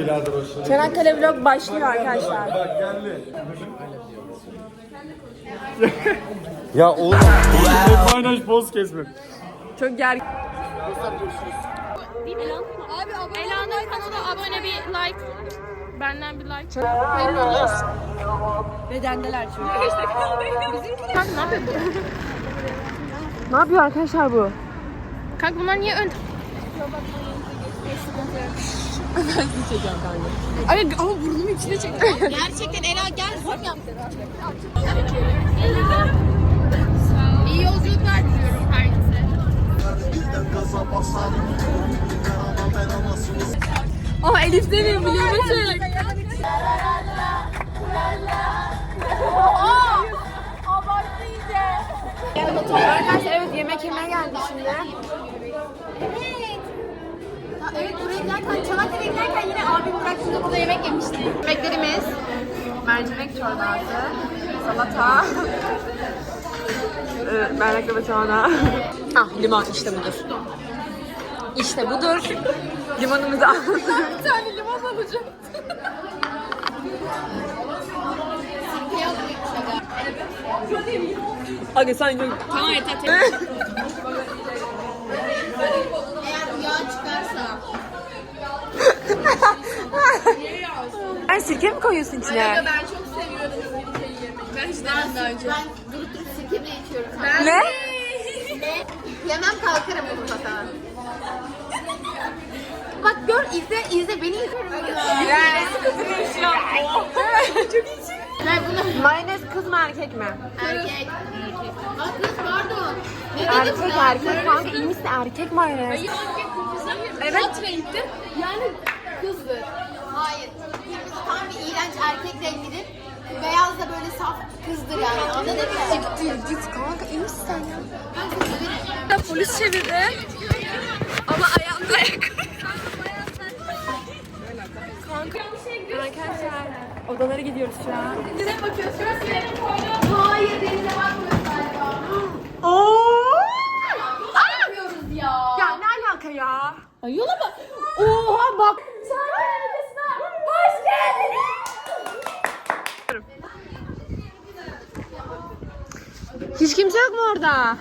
birader hoşuna. Çanakkale vlog başlıyor arkadaşlar. Bak geldi. ya oğlum. Ne paylaş boz kesme. Çok gergin. Ela'nın kanalına abone bir like. Benden bir like. Bedendeler çünkü. Kanka ne yapıyor bu? Ne yapıyor arkadaşlar bu? Kanka bunlar niye ön... Ay ama burnumu içine çekti. Gerçekten Ela gel zoom yap. İyi yolculuklar burada yemek yemiştik. Yemeklerimiz mercimek çorbası, salata, ee, mercimek ve ah limon işte budur. İşte budur. Limonumuzu aldık. Bir tane limon alacağım. Aga sen çok... Tamam yeter. Sen sirke mi koyuyorsun içine? Ben çok seviyorum sirkeyi yemeyi. Ben hiç denemedim daha önce. Ben durup durup sirke bile içiyorum. Ne? Yemem kalkarım bu kafana. Bak gör izle izle beni izle. Çok iyi. Ben bunu Mayonez kız mı erkek mi? erkek. Aa kız pardon. Ne dedim Erkek ben? erkek kanka iyi misin erkek mayonez? Evet. Kaç renktir? Yani kızdır. Hayır. Kırmızı tam bir iğrenç erkek rengidir. Beyaz da böyle saf kızdır yani. Anladın mı? Git kanka iyi misin sen ya? Ben. Polis çevirdi. Ama ayakkabı. Kanka. Arkadaşlar odalara gidiyoruz şu an. Bize bakıyorsun. Şurası benim koyduğum. Hayır denize bakmıyoruz galiba. Yapıyoruz ya? Ya ne alaka ya? Ay yola bak. Oha bak. Hiç kimse yok mu orada?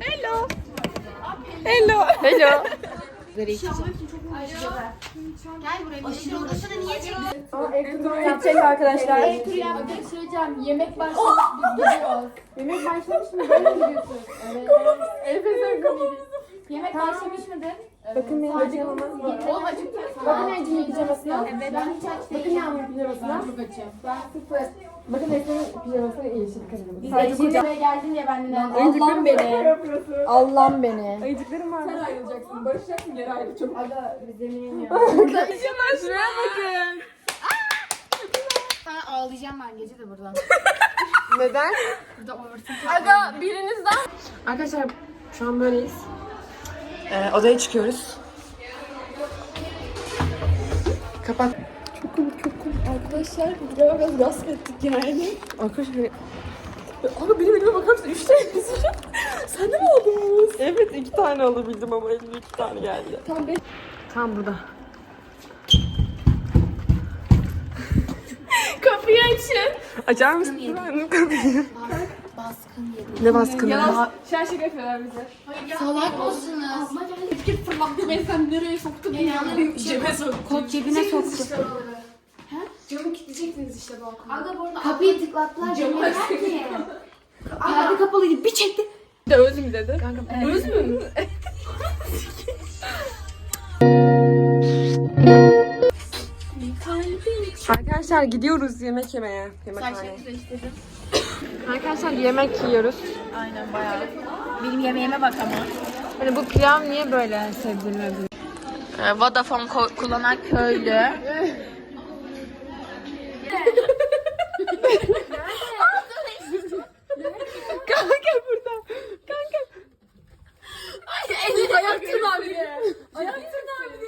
Hello. Hello. Hello. Gel buraya. Aşırı odasına niye çektin? Gidecek arkadaşlar. Söyleyeceğim yemek başlamış biz gidiyoruz. Yemek başlamış mı böyle mi gidiyorsun? Evet. Efes'e komedi. Yemek başlamış mıdır? Bakın benim acımama. Oğlum acıktı. Bakın Ece'nin pijamasına. Evet. Ben hiç aç değilim. Bakın Yağmur'un pijamasına. Ben çok açım. Ben sıfır. Bakın Efe'nin pijamasına yeşil kırmızı. Biz Ece'ye buraya geldin ya benden. Allah'ım beni. Allah'ım beni. Ayıcıklarım var. Sen ayrılacaksın. Barışacaksın geri ayrı çok. Aga biz yemeğini Şuraya bakın. Ben ağlayacağım ben gece de buradan. Neden? Burada overthinking. Aga birinizden. Arkadaşlar şu an böyleyiz. Ee, odaya çıkıyoruz. Kapat. Çok komik çok komik. Arkadaşlar buraya biraz gasp ettik yani. Arkadaşlar Aga benim elime bakar mısın? Üç tane Sen de mi aldın evet iki tane alabildim ama elime iki tane geldi. Tamam ben. Tam burada. Kapıyı açın. Açar mısın? Kapıyı. Baskın yedim. Ne baskını? Yalan. Şen şaka yapıyorlar bize. Salak mısınız? Fikir fırlattı beni sen nereye soktun? Beni anladım. Cebe soktu. Kot cebine soktu. Camı kilitleyecektiniz işte balkona. Aga bu arada kapıyı tıklattılar. Camı Camı açtı. ki. Perde kapalıydı. Bir çekti. De öz mü dedi? Kanka Öz mü? Arkadaşlar gidiyoruz yemek yemeye. Yemekhaneye. Arkadaşlar yemek yiyoruz. Aynen bayağı. Benim yemeğime bak ama. Hani bu pilav niye böyle sebzeli Ee, Vodafone kullanan köylü. Kanka burada. Kanka. Elini ayaktın abi. Ayaktın abi.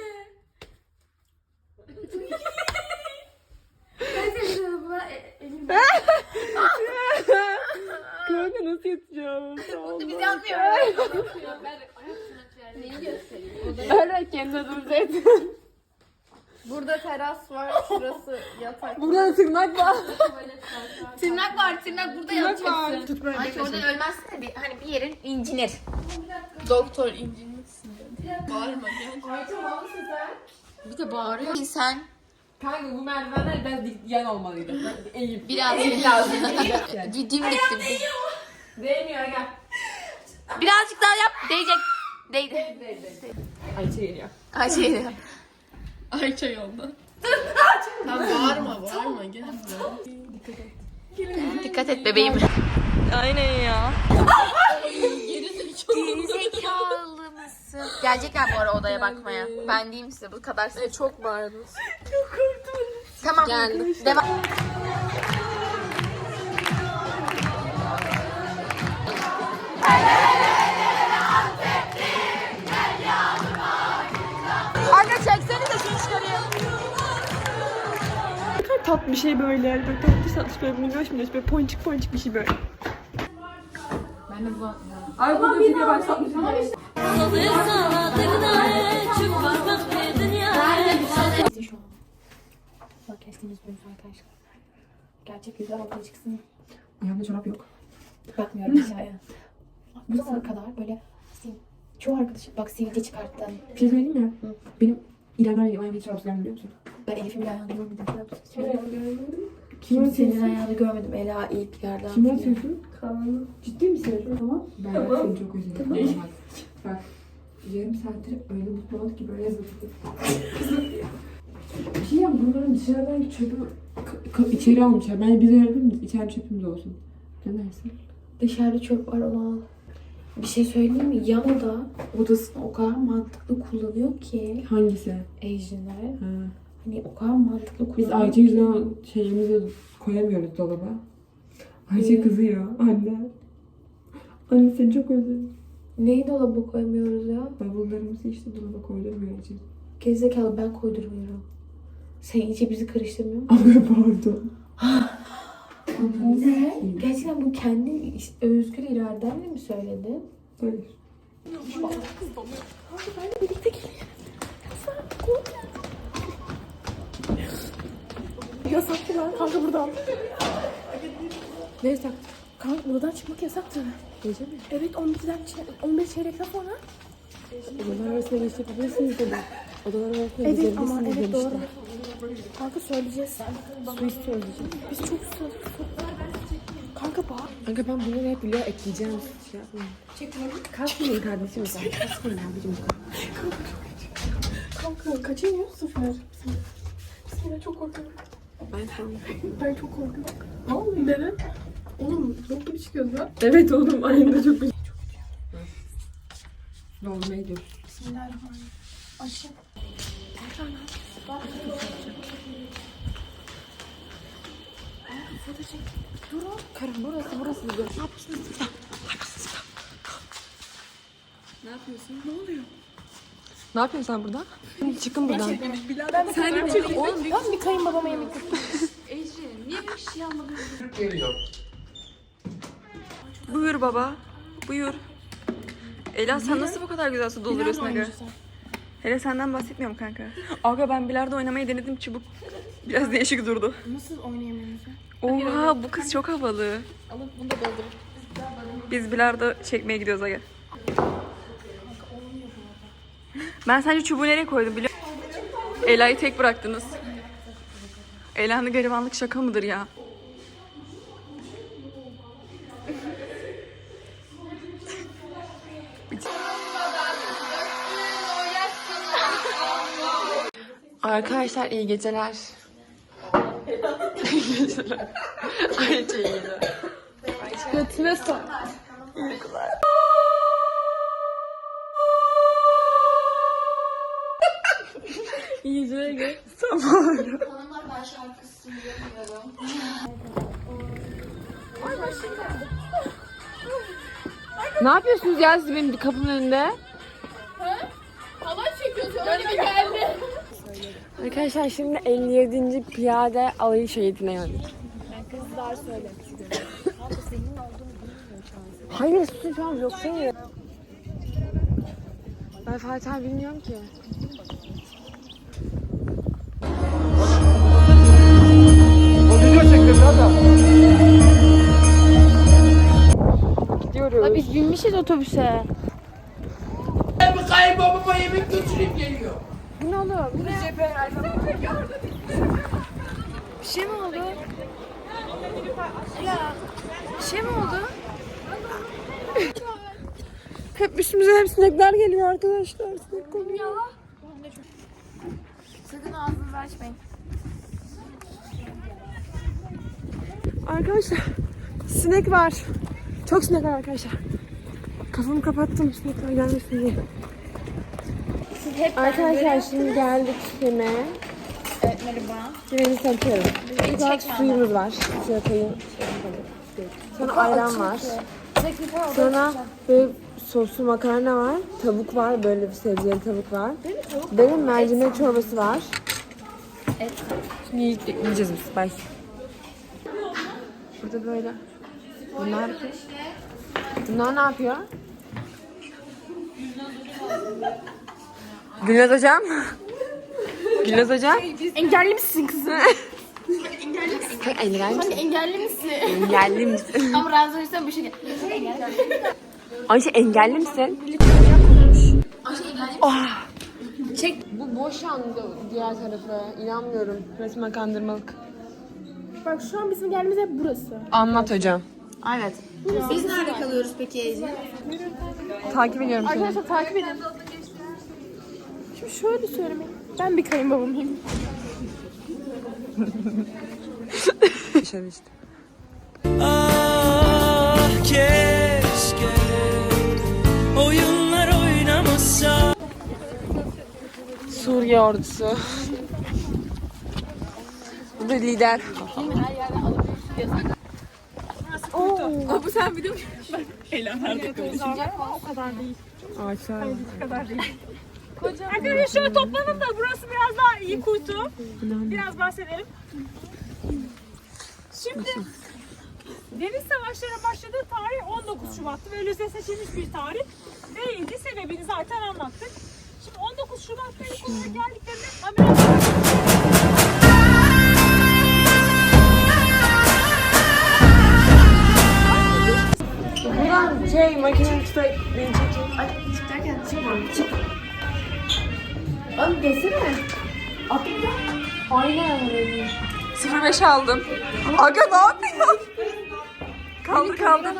Kanka nasıl yatacağım? Sağ ol. Biz yapmıyoruz. Ben ayak tırnak yani. Neyi gösteriyor? Öyle kendine dur zeytin. Burada teras var. Şurası yatak. Burada tırnak var. Tırnak var. Tırnak burada yatacaksın. Ay oradan ölmezsin de bir, hani bir yerin incinir. Doktor incinmişsin. Bağırma gel. Bir de bağırıyor. Sen Kanka bu merdivenler biraz dik yan olmalıydı. Eğim. biraz Dim diktim. Değmiyor gel. Birazcık daha yap. Değecek. Değdi. Ayça geliyor. Ay şey. Ayça yolda. Dikkat et bebeğim. Aynen ya. Gerizekalı mısın? Gelecekler bu ara odaya bakmaya. Ben diyeyim size bu kadar ses. Çok bağırdınız. Tamam. Geldim. Devam. Anne Tatlı bir şey böyle. Böyle tatlı tatlı böyle minnoş minnoş böyle ponçik ponçik bir şey böyle. Ben de bu Ay bu video başlatmış. Bak kestiğimiz bölüm arkadaşlar. Gerçek yüzler ortaya çıksın. Ayağımda çorap yok. Bakmıyorum hikaya. Bu zamana kadar böyle çoğu arkadaşım bak sivilce çıkarttın. Bir şey söyleyeyim mi? Benim İrem'den ayağımda çorap geldi biliyor musun? Ben Elif'in bir ayağını görmedim. Kim Kimsenin ayağını görmedim. Ela ilk yerden. Kimi atıyorsun? Kaan. Ciddi misin? Tamam. Ben seni çok özledim. Tamam. Bak, bak. Yarım saattir öyle mutlu olduk ki böyle zıpladık. Bir şey yap bunların dışarıdan çöpü içeri almışlar. Ben bize yapayım içeride çöpümüz olsun. Ne dersin? Dışarıda çöp var onu al. Bir şey söyleyeyim mi? Yan oda odasını o kadar mantıklı kullanıyor ki Hangisi? Ejinler. Ha. Hani o kadar mantıklı Biz kullanıyor Ayça ki. yüzünden şeyimizi koyamıyoruz dolaba. Ayça kızıyor. Anne. Anne seni çok özledim. Neyi dolaba koyamıyoruz ya? Bavullarımızı işte dolaba koydurmuyor için. Gerizekalı ben koydurmuyorum. Sen iyice bizi karıştırmıyor musun? Ama pardon. Ne? Gerçekten bu kendi özgür iradenle mi söyledin? Hayır. Yasaktılar kanka buradan. Ne yasak? Kanka buradan çıkmak yasaktı. Gece mi? Evet 11'den çe- 15 çeyrekten sonra. Odalar arasında geçebilirsiniz dedi. Odalar arasında Evet ama evet doğru. Kanka söyleyeceğiz. Su istiyoruz. Biz çok susadık. Kanka bak. Kanka ben bunları hep biliyor ekleyeceğim. Şey yapmayın. Kasmayın kardeşim sen. Kasmayın abicim. Kanka kaçınıyor? Sıfır. Bismillah çok korkuyorum. Ben tamam. Ben çok korkuyorum. Ne oldu? Neden? Oğlum bok gibi çıkıyordu lan. Evet oğlum ayında çok bir Ne oldu ne diyor? Bismillahirrahmanirrahim. Aşağı. Foto çek. Dur o. Karan burası burası diyor. Ne yapıyorsun sen burada? Çıkın buradan. Sen de Oğlum ben bir kayınbabama yemek Buyur baba. Buyur. Ela sen nasıl bu kadar güzel su dolduruyorsun aga? Hele senden bahsetmiyorum kanka. Aga ben bilardo oynamayı denedim çubuk. Biraz değişik durdu. Nasıl oynayamıyoruz ya? Oha bu kız çok havalı. Alıp bunu da doldur. Biz bilardo çekmeye gidiyoruz aga. Ben sence çubuğu nereye koydum biliyor musun? Ela'yı tek bıraktınız. Ela'nın garibanlık şaka mıdır ya? Arkadaşlar iyi geceler. Ayça iyi geceler. Götüne sok. İyi geceler gel. Tamam. Ne yapıyorsunuz ya siz benim kapımın önünde? Arkadaşlar şimdi 57. piyade alayı şehidine geldik. Kızlar söyle. Hayır sus şu an yok değil. Ben Fatih abi bilmiyorum ki. Gidiyoruz. Biz binmişiz otobüse. Bu ne oğlum? Bu ne? Bir şey mi oldu? Bir şey mi oldu? Hep üstümüze hep sinekler geliyor arkadaşlar. Sinek kokuyor. Sakın ağzınızı açmayın. Arkadaşlar sinek var. Çok sinek var arkadaşlar. Kafamı kapattım sinekler gelmesin diye. Arkadaşlar şimdi geldik yemeğe. Evet merhaba. Yemeğimizi tanıtıyorum. Burada suyumuz var. Şöyle koyayım. Sonra ayran var. Sonra böyle soslu makarna var. Tavuk var. Böyle bir sebzeli tavuk var. Benim mercimek çorbası var. Şimdi yiyip- yiyeceğiz biz. Bye. Burada böyle. Bunlar Bunlar ne yapıyor? Gülnaz hocam. Gülnaz hocam. Engelli misin kızım? Kanka engelli misin? Engelli misin? Engelli misin? Ama razı olursan bu şey Ayşe engelli misin? Oh. Çek. Bu boş yandı diğer tarafı. İnanmıyorum. Resmen kandırmalık. Bak şu an bizim geldiğimiz hep burası. Anlat hocam. Evet. Biz nerede kalıyoruz peki Ece? Takip ediyorum seni. Arkadaşlar takip edin. Şimdi şöyle söylemek. Ben bir kayınbabamıyım. Yaşadı işte. Ah keşke oyunlar oynamasa Suriye ordusu. Bu da lider. Bu sen biliyor musun? Ağaçlar. Arkadaşlar şöyle toplanın da burası biraz daha iyi kuytu. Biraz bahsedelim. Şimdi Deniz Savaşları başladığı tarih 19 Şubat'tı ve Lüze seçilmiş bir tarih. Neydi? Sebebini zaten anlattık. Şimdi 19 Şubat'ta ilk olarak geldiklerinde Buradan şey makinenin tüfek beni çekin. Oğlum desene. Aynen. 05 aldım. Aga ne yapıyorsun? Kaldır kaldır.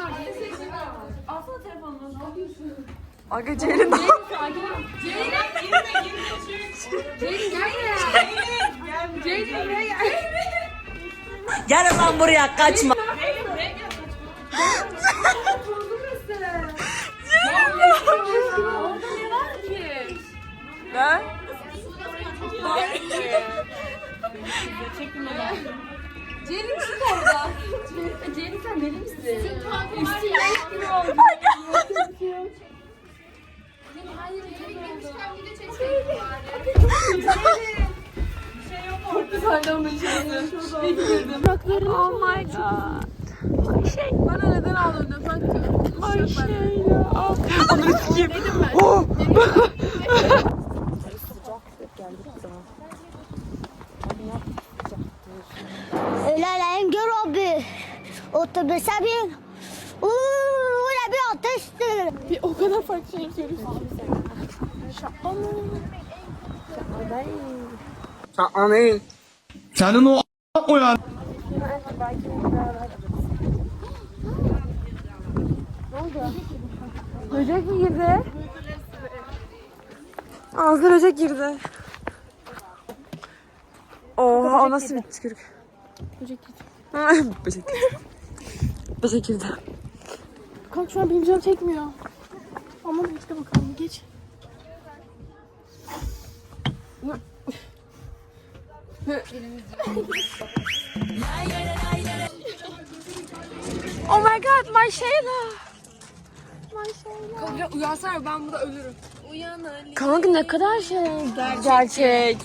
Aga Ceylin ne Gel lan buraya. Kaçma. Ne? Oh my god. Bana neden ağladın? Bak. Ayşe ya. Onu sikeyim. Oh. Ölelim gör abi. Otobüse bin. Uuu öyle bir ateştir. Bir o kadar farklı şey söylüyorsun. Anayın. Senin o a- o ya. Böcek mi girdi? Ağzına böcek girdi. Oha o nasıl bir tükürük? Böcek girdi. böcek. Böcek girdi. Kanka şu an benim canım çekmiyor. Ama bir işte bakalım geç. Oh my god my Sheila. Kanka uyansana ben burada ölürüm. Kanka ne kadar şey gerçek.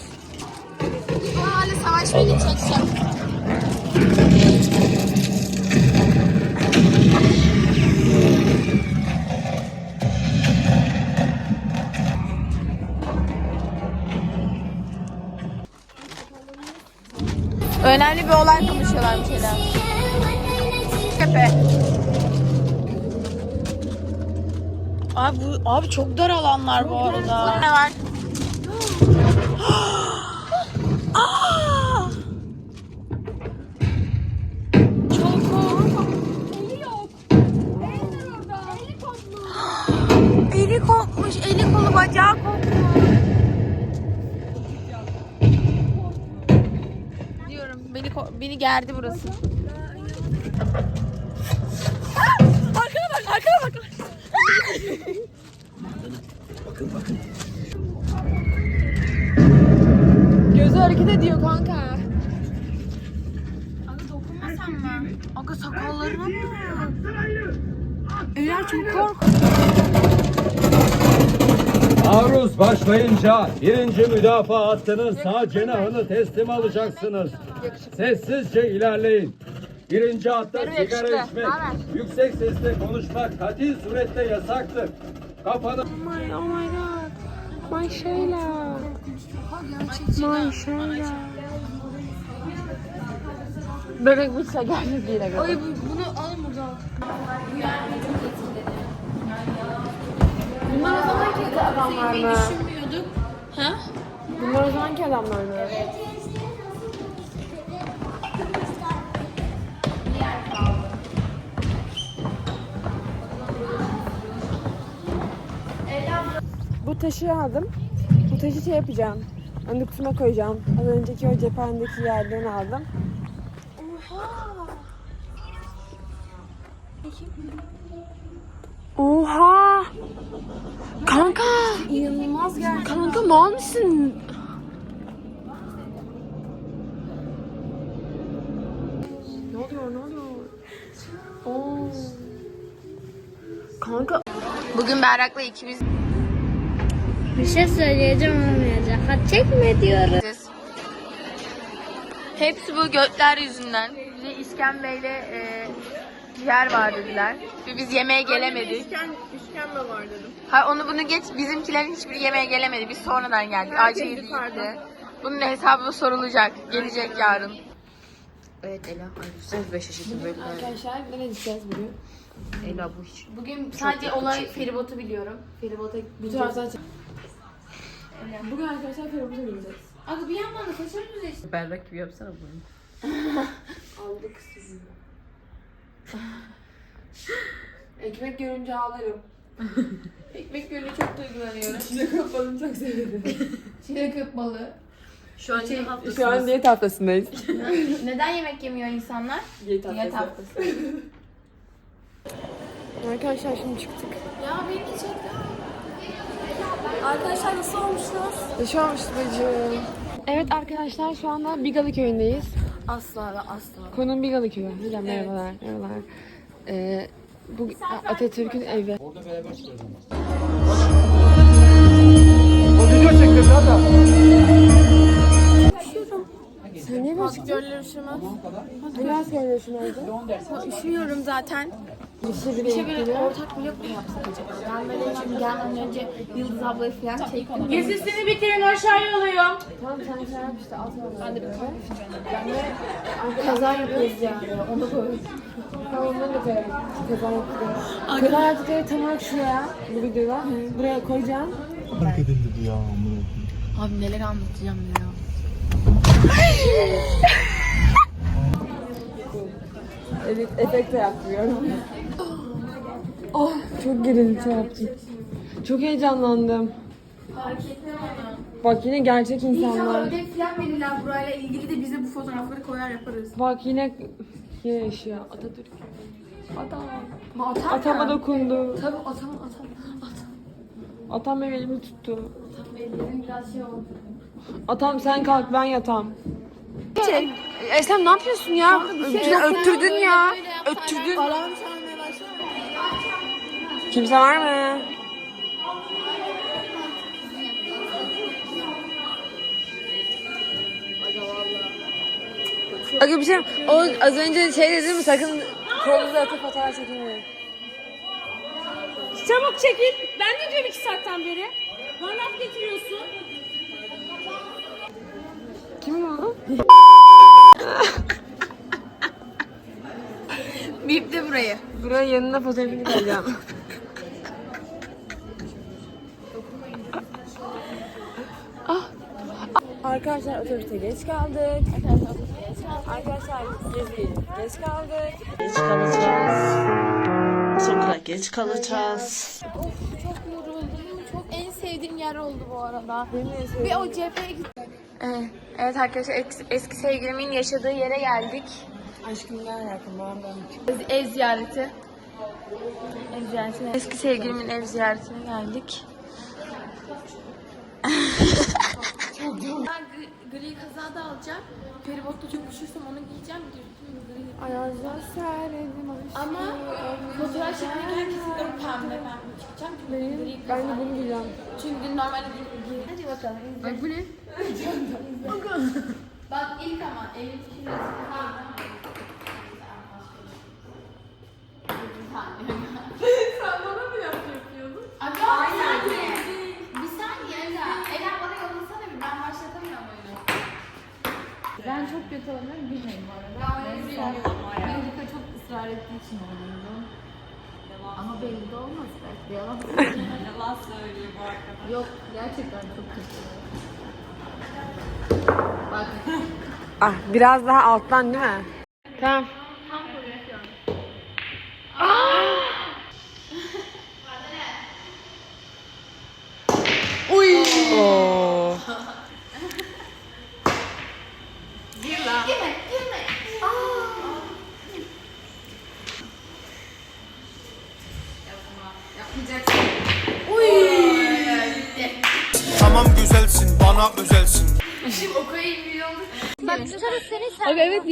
Hala savaşmaya gideceksin. Bir olay konuşuyorlarmış Ela. Tepe. Abi, bu, abi çok dar alanlar bu arada. Ne var? Eli kopmuş, eli kolu bacağı kopmuş. Diyorum, beni gerdi burası. Arkana bak, arkana bak. Gözü hareket ediyor kanka. Aga dokunmasan mı? Aga sakallarına bak. Eller çok korkunç. Aruz başlayınca birinci müdafaa hattının sağ cenahını teslim alacaksınız. Sessizce ilerleyin. Birinci hatta sigara yakışıklı. içmek, Naber? yüksek sesle konuşmak katil surette yasaktır. Kafanı Oh my, oh my god. My Sheila. My Sheila. Bebek bitse geldi diye göre. Ay bunu alın buradan. Bunlar o zamanki adamlar mı? düşünmüyorduk. Ha? Bunlar o zamanki adamlar mı? Bu taşı aldım. Bu taşı şey yapacağım. Önde kutuma koyacağım. Az önceki o cephanedeki yerden aldım. Oha! Kanka! İnanılmaz gerçekten. Kanka mal mısın? Ne oluyor ne oluyor? Oo. Kanka. Bugün Berrak'la ikimiz Bir şey söyleyeceğim olmayacak. Ha çekme diyoruz. Hepsi bu götler yüzünden. Bize İskemle'yle e, yer var dediler. Ve biz yemeğe gelemedik. İşkembe var dedim. Ha onu bunu geç. Bizimkilerin hiçbiri yemeğe gelemedi. Biz sonradan geldik. Ayça yedi gitti. Bunun hesabı sorulacak. Gelecek yarın. Evet Ela. 35 yaşında böyle. Arkadaşlar nereye gideceğiz bugün? Ela bu hiç. Bugün sadece olay feribotu biliyorum. Feribota Bu taraftan çek. Bugün arkadaşlar feribota gideceğiz. Abi bir yandan da kaçar mıyız? Berrak gibi yapsana bunu. Aldık sizi. Ekmek görünce ağlarım. Ekmek görünce çok duygulanıyorum. Çilek kapalım çok severim. Çilek köp balığı. Şu an ne haftasınız? Şu an diyet haftasındayız. Neden yemek yemiyor insanlar? Diyet Diyet haftası. Arkadaşlar şimdi çıktık. ya beni de çek Arkadaşlar nasıl olmuşlar? Şu an bacım. Evet arkadaşlar şu anda Bigalı köyündeyiz. Asla ve asla. Konum Bigalı köyü. Hocam merhabalar. Merhabalar. Ee, bu Atatürk'ün evi. video çektim da. Sen niye böyle çıktın? Hani askerler üşümezdi? Üşüyorum zaten. Bir şey Bir böyle ortak vlog mu yapsak acaba? Gelmeden önce, gelmeden önce Yıldız ablayı falan çektim. Gezisini bitirin aşağıya alıyorum. Tamam sen şey yap işte at onu. Ben de Kaza yapıyoruz yani. Onu böyle. Tamam onları da koyarım. Kaza yaptıkları. Kaza yaptıkları tam olarak şuraya bu videoda. Buraya koyacağım. Abi neler anlatacağım ya. Evet, efekt de yapmıyorum. Oh, çok gerilti yaptım. Çok heyecanlandım. Fark etmem onu. Bak yine gerçek İnşallah insanlar. ödev falan verirler burayla ilgili de bize bu fotoğrafları koyar yaparız. Bak yine yine yaşıyor Atatürk. Adam. Ma atar Atama mı? dokundu. Tabii atam atam. Atam. Atam benim elimi tuttu. Ellerim biraz şey oldu. Atam sen kalk ben yatam. Eslem ne yapıyorsun ya? Öptürdün, öptürdün ya. Öptürdün. Çalmaya başladı. Kimse var mı? Aga bir şey o az önce şey dedim mi sakın kolunuzu atıp fotoğraf çekinmeyin. Çabuk çekil. Ben ne diyorum iki saatten beri? Bana laf getiriyorsun. Kimin o? Bip de burayı. Buraya yanına fotoğrafını koyacağım. Arkadaşlar otobüse geç kaldık. Arkadaşlar geziye geç kaldık. Geç kalacağız. Sonra geç kalacağız. Çok yoruldum. Çok en sevdiğim yer oldu bu arada. Bir o cepheye gittim. Evet, evet arkadaşlar eski, sevgilimin yaşadığı yere geldik. Aşkım ne alakam var Ev ziyareti. Ev ziyaretine. Eski sevgilimin ev ziyaretine geldik. Ben gri, kaza da alacağım. Feribotta çok üşürsem onu giyeceğim. Ayazlar serdim. Ama fotoğraf çekmeye kesinlikle pembe pembe çıkacağım. Çünkü gri kaza. Ben de bunu giyeceğim. Çünkü normalde gri. Hadi bakalım. Bak bu ne? Bak ilk ama elin şurası. Sen bana mı yapıyordun? Aga, Aynen. Bir saniye Ela. Ela bana yollasana bir. Ben başlatamıyorum oyunu. Kötü oynarım bilmiyorum bu arada. Ben öyle bilmiyorum. Melika çok ısrar ettiği için oynuyorum. Ama belli de olmaz belki de yalan söylüyor. yalan söylüyor bu arkadaş. Yok gerçekten çok kötü. Bak. Ah biraz daha alttan değil mi? Tamam.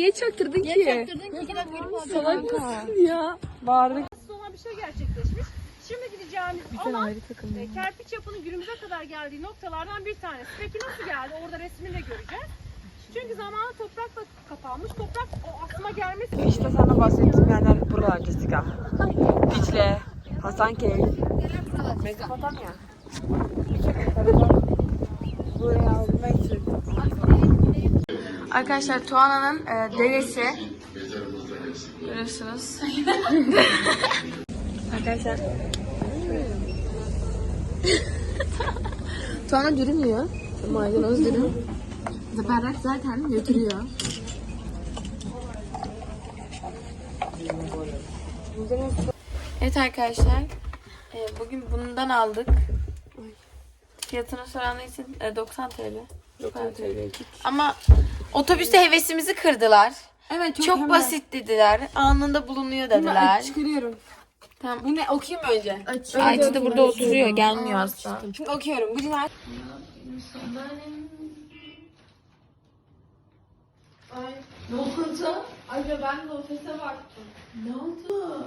Niye çaktırdın ki? Çaktırdın ki iki dakika. Salak mısın ya? Bağırdık. olan bir şey gerçekleşmiş. Şimdi gideceğimiz alan e, kerpiç yapının günümüze kadar geldiği noktalardan bir tanesi. Peki nasıl geldi? Orada resmini de göreceğiz. Çünkü zamanı toprakla kapanmış. Toprak o aklıma gelmesi İşte sana bahsettiğim yerler buralar Jessica. Dicle, Hasankeyf, Mezopotamya. Buraya almaya çalıştım. Arkadaşlar Tuana'nın e, dedesi. Görüyorsunuz. Arkadaşlar. Tuana dürüm yiyor. Maydanoz dürüm. Berrak zaten götürüyor. Evet arkadaşlar. e, bugün bundan aldık. Fiyatını soranlar için e, 90 TL. 90 TL. Ama otobüste hevesimizi kırdılar. Evet Çok, basit dediler. Anında bulunuyor dediler. Çıkarıyorum. Tamam. Bu ne okuyayım mı önce? Ayça da burada oturuyor. Gelmiyor asla. Şimdi okuyorum. Bu cinayet Aga ben de ofise baktım. Ne oldu?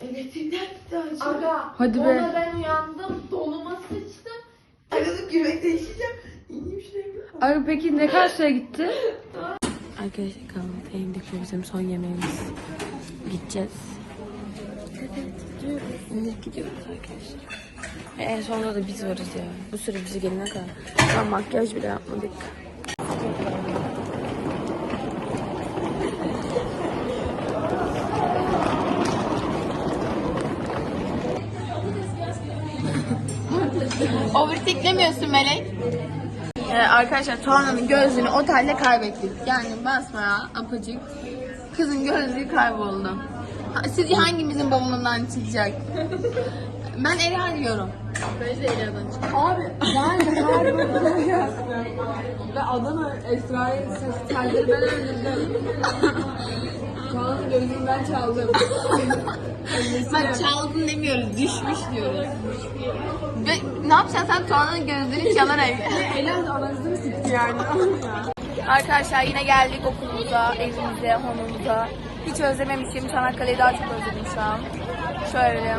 Elektrikler gitti Ayşe. Aga. Hadi be. Ona ben uyandım. Donuma sıçtım. Aga gülmekten işeceğim. Şuraya. Abi peki ne kadar süre gitti? Arkadaşlar kahvaltıya indik. Bu bizim son yemeğimiz. Gideceğiz. Evet gidiyoruz arkadaşlar. Ve en sonunda da biz varız ya. Bu süre bizi gelene kadar. Daha makyaj bile yapmadık. Overthink'lemiyorsun Melek. Ee, arkadaşlar Tuana'nın gözlüğünü otelde kaybettik. Yani basmaya apacık. Kızın gözlüğü kayboldu. Ha, Sizce hangimizin bavulundan çıkacak? ben Ela diyorum. Bence Ela'dan çıkacak. Abi ben harbi Ve Adana Esra'yı ses telleri ben öldürdüm. Ben çaldım. Bak çaldın demiyoruz, düşmüş diyoruz. Ve ne yapacaksın sen Tuana'nın gözlüğünü çalarak? Da anasını sikti yani. Arkadaşlar yine geldik okulumuza, evimize, honumuza. Hiç özlememişim. Çanakkale'yi daha çok özledim şu an. Şöyle.